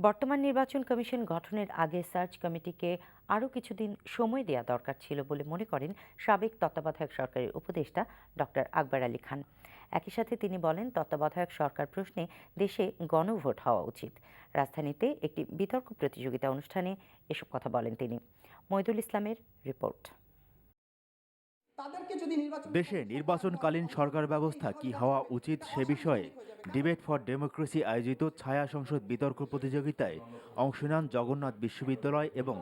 বর্তমান নির্বাচন কমিশন গঠনের আগে সার্চ কমিটিকে আরও কিছুদিন সময় দেওয়া দরকার ছিল বলে মনে করেন সাবেক তত্ত্বাবধায়ক সরকারের উপদেষ্টা ডক্টর আকবর আলী খান। একই সাথে তিনি বলেন, তত্ত্বাবধায়ক সরকার প্রশ্নে দেশে গণভোট হওয়া উচিত। রাজধানীতে একটি বিতর্ক প্রতিযোগিতা অনুষ্ঠানে এসব কথা বলেন তিনি। মইদুল ইসলামের রিপোর্ট। দেশে নির্বাচনকালীন সরকার ব্যবস্থা কি হওয়া উচিত সে বিষয়ে ডিবেট ফর ডেমোক্রেসি আয়োজিত ছায়া সংসদ বিতর্ক প্রতিযোগিতায় অংশ নেন জগন্নাথ বিশ্ববিদ্যালয় এবং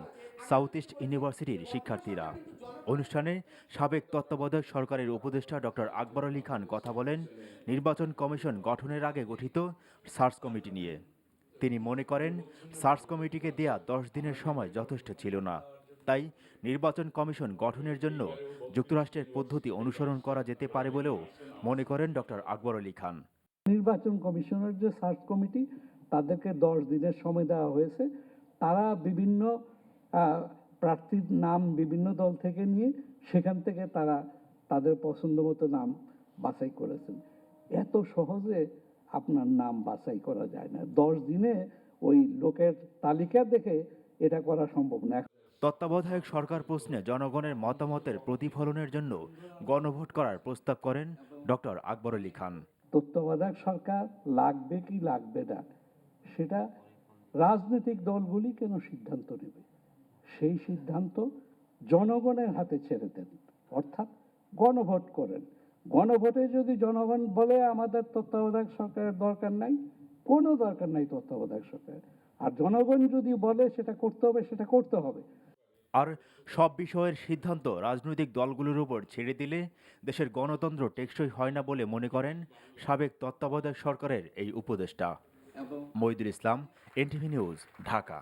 সাউথ ইস্ট ইউনিভার্সিটির শিক্ষার্থীরা। অনুষ্ঠানে সাবেক তত্ত্বাবধায়ক সরকারের উপদেষ্টা ডক্টর আকবর আলী খান কথা বলেন নির্বাচন কমিশন গঠনের আগে গঠিত সার্চ কমিটি নিয়ে। তিনি মনে করেন সার্চ কমিটিকে দেয়া দশ দিনের সময় যথেষ্ট ছিল না। তাই নির্বাচন কমিশন গঠনের জন্য যুক্তরাষ্ট্রের পদ্ধতি অনুসরণ করা যেতে পারে বলেও মনে করেন ডক্টর আকবর আলী খান। নির্বাচন কমিশনের যে সার্চ কমিটি, তাদেরকে দশ দিনের সময় দেওয়া হয়েছে। তারা বিভিন্ন প্রার্থীর নাম বিভিন্ন দল থেকে নিয়ে সেখান থেকে তারা তাদের পছন্দ মতো নাম বাছাই করেছেন। এত সহজে আপনার নাম বাছাই করা যায় না। দশ দিনে ওই লোকের তালিকা দেখে এটা করা সম্ভব না। তত্ত্বাবধায়ক সরকার প্রশ্নে জনগণের মতামতের প্রতিফলনের জন্য গণভোট করার প্রস্তাব করেন ডক্টর আকবর আলী খান। তত্ত্বাবধায়ক সরকার লাগবে কি লাগবে না, সেটা রাজনৈতিক দলগুলি কেন সিদ্ধান্ত নেবে? সেই সিদ্ধান্ত জনগণের হাতে ছেড়ে দেন, অর্থাৎ গণভোট করেন। গণভোটে যদি জনগণ বলে, আমাদের তত্ত্বাবধায়ক সরকারের দরকার নাই, কোনো দরকার নাই তত্ত্বাবধায়ক সরকার আর জনগণ যদি বলে সেটা করতে হবে সেটা করতে হবে। আর সব বিষয়ের সিদ্ধান্ত রাজনৈতিক দলগুলোর উপর ছেড়ে দিলে দেশের গণতন্ত্র টেকসই হয় না বলে মনে করেন সাবেক তত্ত্বাবধায়ক সরকারের এই উপদেষ্টা। Moidul Islam NTV news Dhaka.